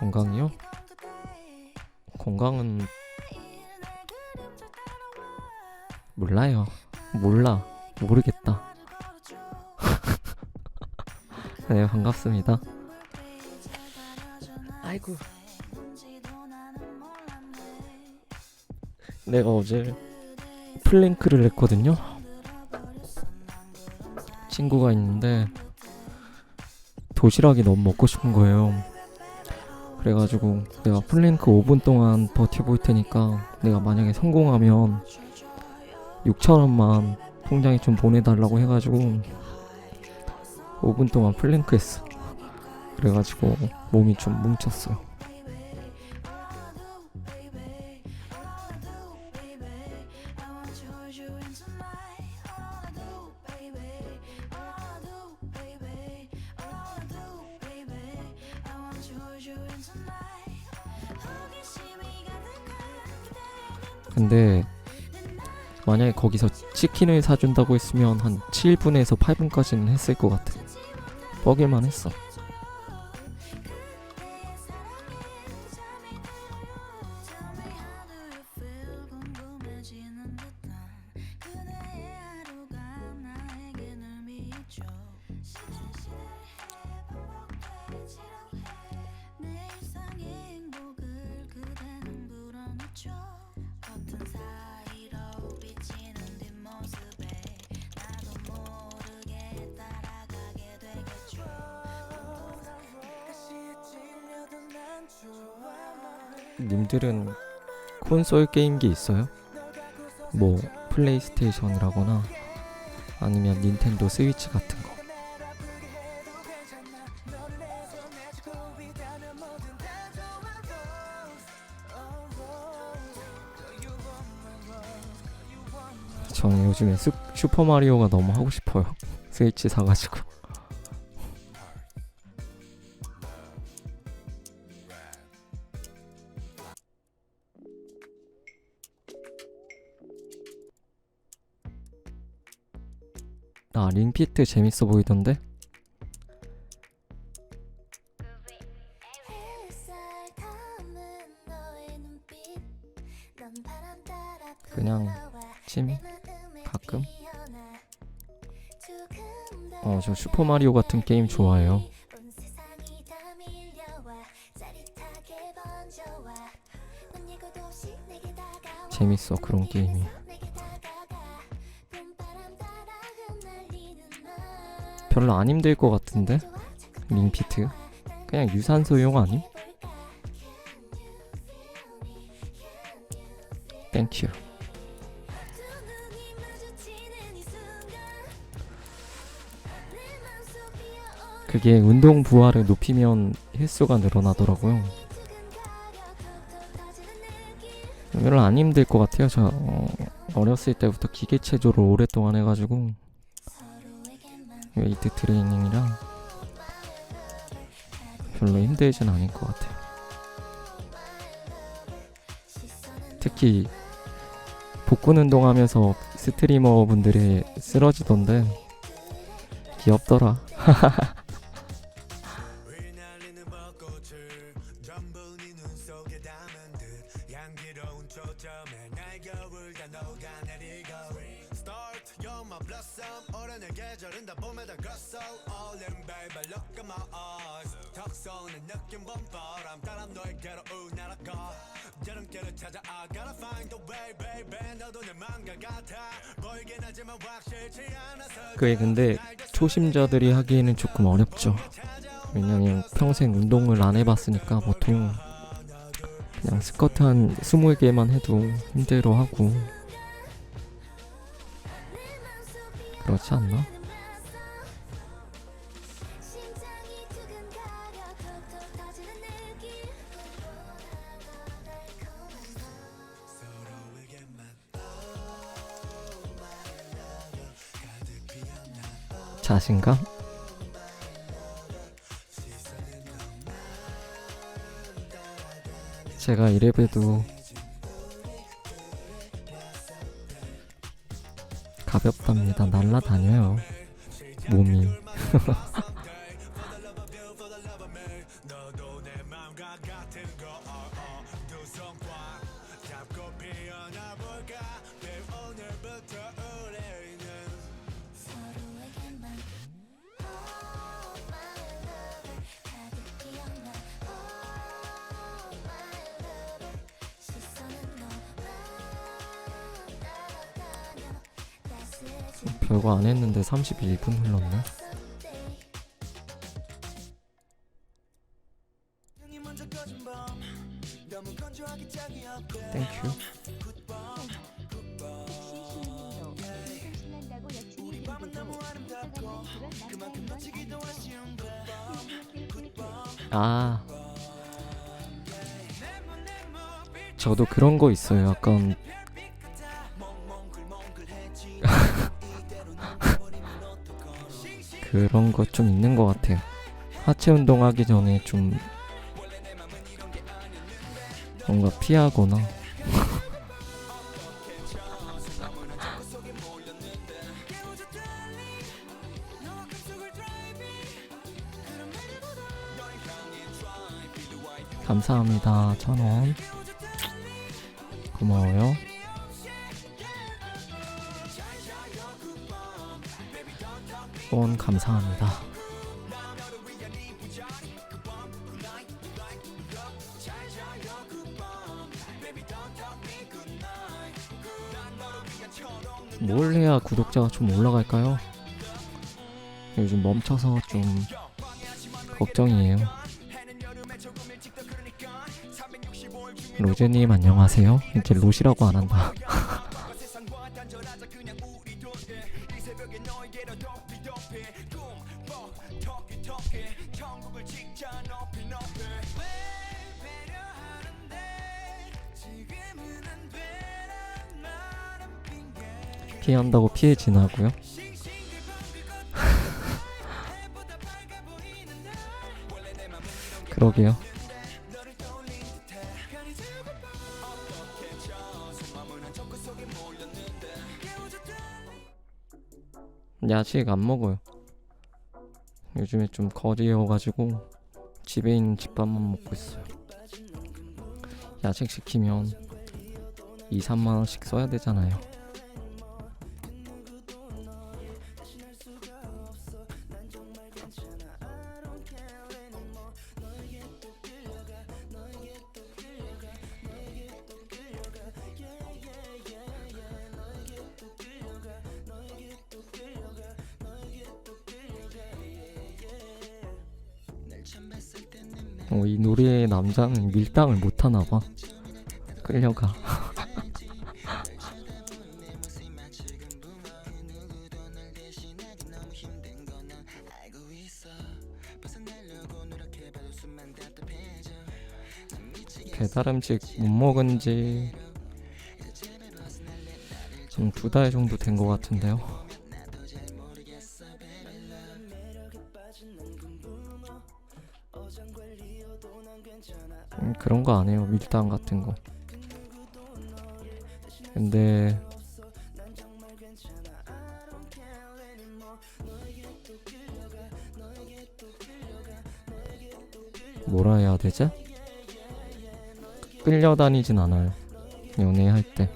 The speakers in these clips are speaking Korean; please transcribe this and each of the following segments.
건강이요? 건강은 몰라요. 몰라. 모르겠다. 네, 반갑습니다. 아이고. 내가 어제 플랭크를 했거든요. 친구가 있는데 도시락이 너무 먹고 싶은 거예요. 그래가지고 내가 플랭크 5분 동안 버텨볼 테니까 내가 만약에 성공하면 6천원만 통장에 좀 보내달라고 해가지고 5분 동안 플랭크 했어. 그래가지고 몸이 좀 뭉쳤어요. 거기서 치킨을 사준다고 했으면 한 7분에서 8분까지는 했을 것 같아. 뻐길만 했어. 콘솔 게임기 있어요? 뭐 플레이스테이션이라거나 아니면 닌텐도 스위치 같은 거. 저는 요즘에 슈, 슈퍼 마리오가 너무 하고 싶어요. 스위치 사가지고. 링피트 재밌어 보이던데? 그냥 마음에 가끔? 어 저 슈퍼 마리오 같은 게임 좋아해요. 재밌어 그런 게임이. 별로 안 힘들 것 같은데? 링피트? 그냥 유산소용 아님? 땡큐. 그게 운동 부하를 높이면 횟수가 늘어나더라고요. 별로 안 힘들 것 같아요. 저 어, 어렸을 때부터 기계 체조를 오랫동안 해가지고 웨이트 트레이닝이랑 별로 힘들진 않을 것 같아요. 특히 복근 운동하면서 스트리머 분들이 쓰러지던데 귀엽더라. 눈 속에 담은 듯 향기로운 초점에 날 겨울 다 녹아내리고 Start you're my blossom. 올해는 계절은 다. 봄에 다갔어 All baby look at my eyes. 턱 쏘는 느낌 봄 바람. 따라 너에게로 우날아가 여름길을 찾아 I gotta find the way baby. 너도 내 맘과 같아. 보이긴 하지만 확실치 않아서 그게 근데 초심자들이 하기에는 조금 어렵죠. 왜냐면 평생 운동을 안 해봤으니까 보통 그냥 스쿼트 한 20개만 해도 힘들어하고 그렇지 않나? 자신감? 제가 이래봬도 가볍답니다. 날라다녀요. 몸이. 별거 안 했는데 31분 흘렀네. 땡큐. 아. 저도 그런 거 있어요. 약간 그런 거좀 있는 것 같아요. 하체 운동하기 전에 좀 뭔가 피하거나 감사합니다. 천원 고마워요. 후원 감사합니다. 뭘 해야 구독자가 좀 올라갈까요? 요즘 멈춰서 좀 걱정이에요. 로제님 안녕하세요. 이제 로시라고 안 한다. 피한다고 피해 지나고요? 그러게요. 야식 안 먹어요. 요즘에 좀 거리여가지고 집에 있는 집밥만 먹고 있어요. 야식 시키면 2, 3만 원씩 써야 되잖아요. 어, 이 노래의 남자는 밀당을 못하나 봐. 끌려가. 배달 음식 못 먹은 지 지금 두달 정도 된 것 같은데요. 그런 거 안 해요. 밀당 같은 거. 근데 뭐라 해야 되지? 끌려다니진 않아요. 연애할 때.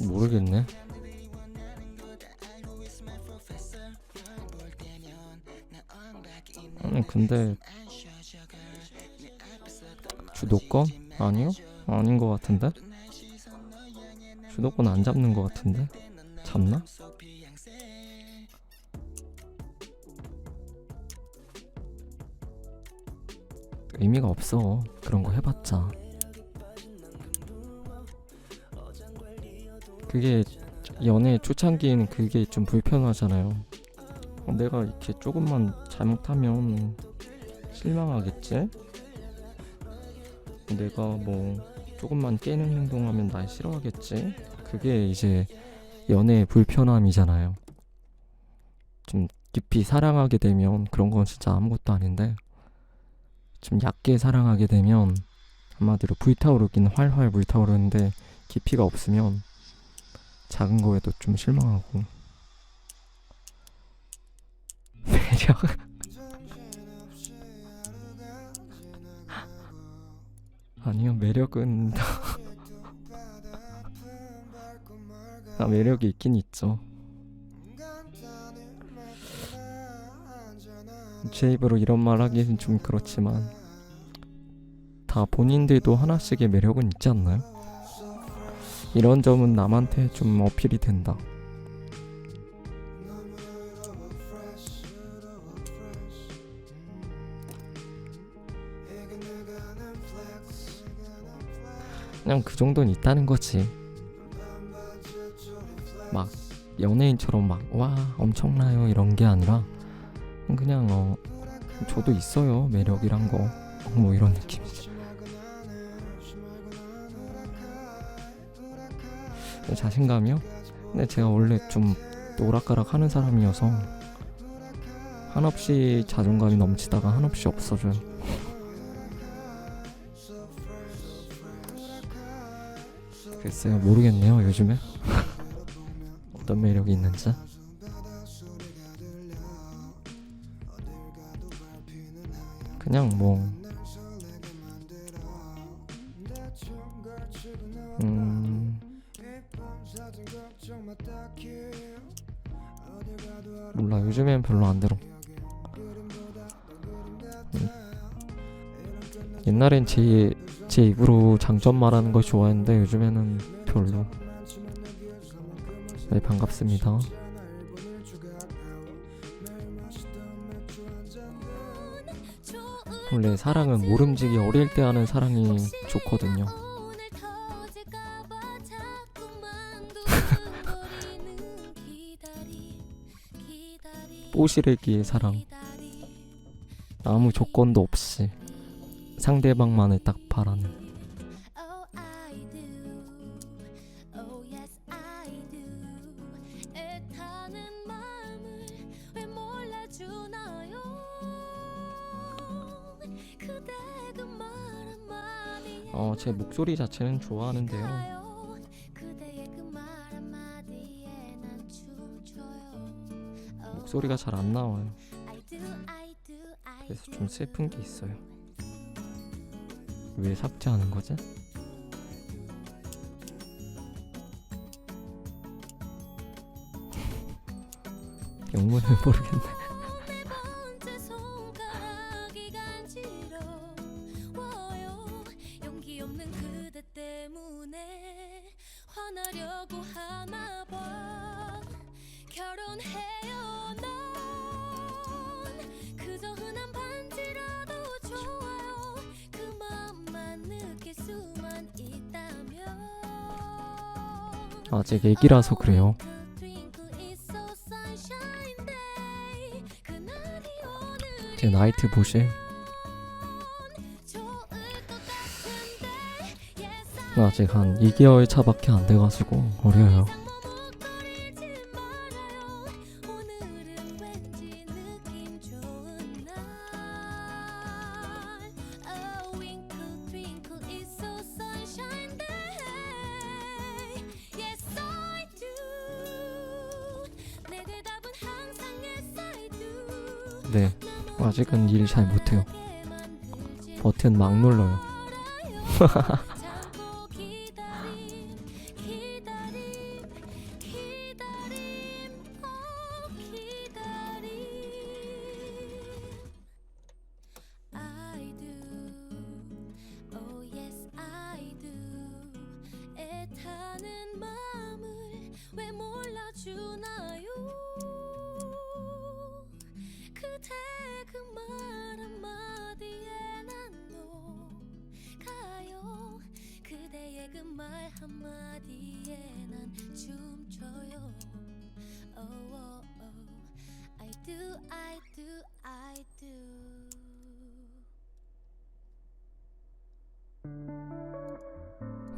모르겠네. 아니 근데 주도권? 아니요? 아닌 것 같은데? 주도권 안 잡는 것 같은데? 잡나? 의미가 없어. 그런 거 해봤자 그게 연애 초창기에는 그게 좀 불편하잖아요. 어, 내가 이렇게 조금만 잘못하면 실망하겠지? 내가 뭐 조금만 깨는 행동하면 날 싫어하겠지? 그게 이제 연애의 불편함이잖아요. 좀 깊이 사랑하게 되면 그런 건 진짜 아무것도 아닌데 좀 얕게 사랑하게 되면 한마디로 불타오르긴 활활 불타오르는데 깊이가 없으면 작은 거에도 좀 실망하고. 매력. 아니요 매력은 아 매력이 있긴 있죠. 제 입으로 이런 말 하기는 좀 그렇지만 다 본인들도 하나씩의 매력은 있지 않나요? 이런 점은 남한테 좀 어필이 된다. 그냥 그 정도는 있다는 거지. 막 연예인처럼 막 와 엄청나요 이런 게 아니라 그냥 어 저도 있어요 매력이란 거 뭐 이런 느낌이지. 자신감이요? 근데 제가 원래 좀 오락가락 하는 사람이어서 한없이 자존감이 넘치다가 한없이 없어져요. 글쎄요 모르겠네요 요즘에 어떤 매력이 있는지. 그냥 뭐 옛날엔 제, 제 입으로 장점 말하는 걸 좋아했는데 요즘에는 별로. 네 반갑습니다. 원래 사랑은 모름지기 어릴 때 하는 사랑이 좋거든요. 뽀시래기의 사랑 아무 조건도 없이 상대방만을 딱 바라는. Oh Oh 어제 목소리 자체는 좋아하는데요. 그 목소리가 잘 안 나와요 그래서. 좀 슬픈 게 있어요 왜 삭제하는 거지? 영문을 모르겠네 화나려고 하나 봐 결혼해 아직 애기라서 그래요. 제 나이트 보실? 아직 한 2개월 차밖에 안 돼가지고 어려요 아직은 일 잘 못해요. 버튼 막 눌러요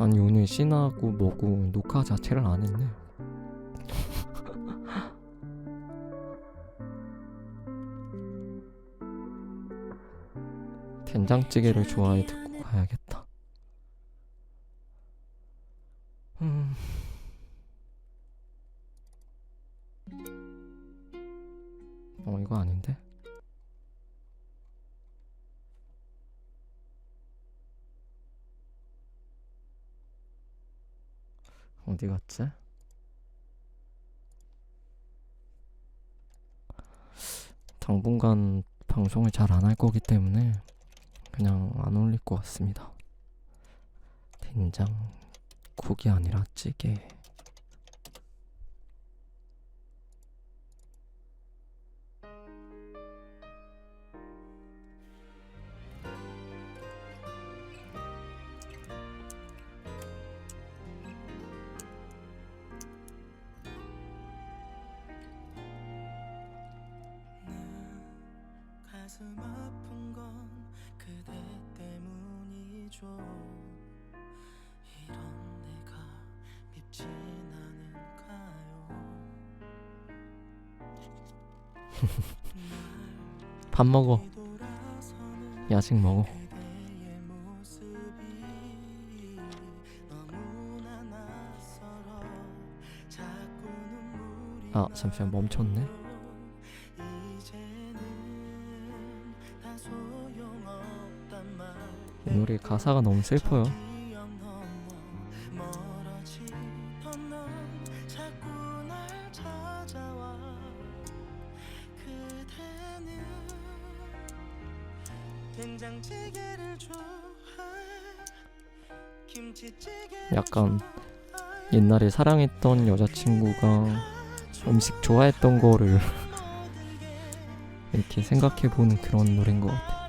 아니 오늘 신하고 뭐고 녹화 자체를 안 했네 된장찌개를 좋아해 듣고 가야겠다. 당분간 방송을 잘 안 할 거기 때문에 그냥 안 올릴 것 같습니다. 된장 국이 아니라 찌개. 밥 먹어. 야식 먹어. 아 잠시만 멈췄네. 이 노래 가사가 너무 슬퍼요. 약간 옛날에 사랑했던 여자친구가 음식 좋아했던 거를 이렇게 생각해보는 그런 노래인 것 같아.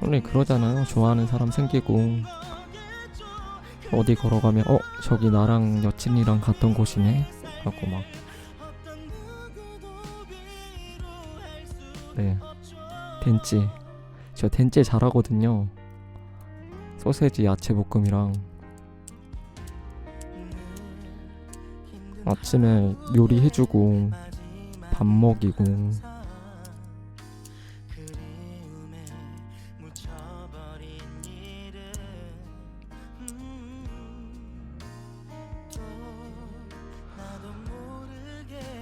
원래 그러잖아요. 좋아하는 사람 생기고 어디 걸어가면 어 저기 나랑 여친이랑 갔던 곳이네 하고 막 어떤 누 저 덴찌 잘하거든요. 소세지 야채 볶음이랑 아침에 요리해주고 밥 먹이고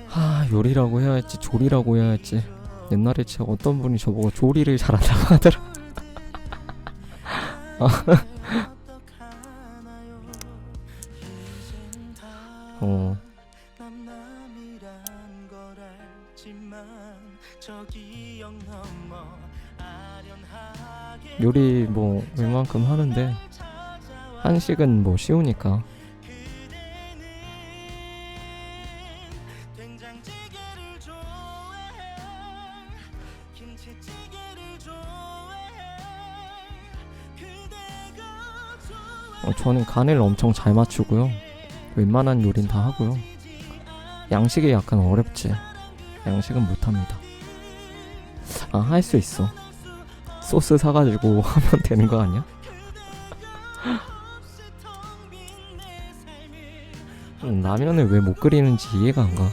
하 요리라고 해야 할지 조리라고 해야 할지 옛날에 제가 어떤 분이 저보고 조리를 잘한다고 하더라. 어 요리 뭐 웬만큼 하는데 한식은 뭐 쉬우니까 저는 간을 엄청 잘 맞추고요. 웬만한 요리는 다 하고요. 양식이 약간 어렵지. 양식은 못합니다. 아, 할 수 있어. 소스 사가지고 하면 되는 거 아니야? 음, 라면을 왜 못 끓이는지 이해가 안 가.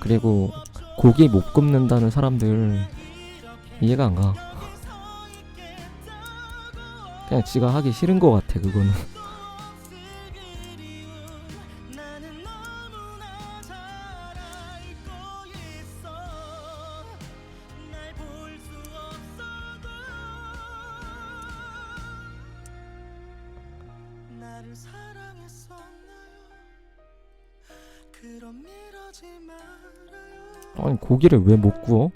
그리고 고기 못 굽는다는 사람들 이해가 안 가. 그냥 지가 하기 싫은 거 같아, 그거는. 아니, 고기를 왜 못 구워?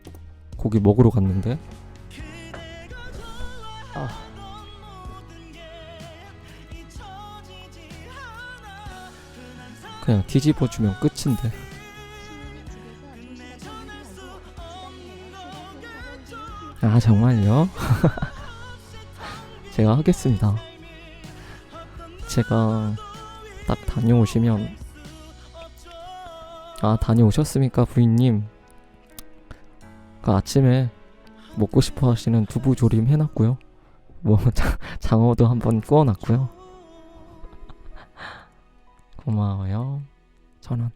고기 먹으러 갔는데? 그냥 뒤집어 주면 끝인데. 아, 정말요? 제가 하겠습니다. 제가 딱 다녀오시면 아 다녀오셨습니까 부인님 그 아침에 먹고 싶어 하시는 두부 조림 해놨고요 뭐 장, 장어도 한번 구워놨고요 고마워요. 천원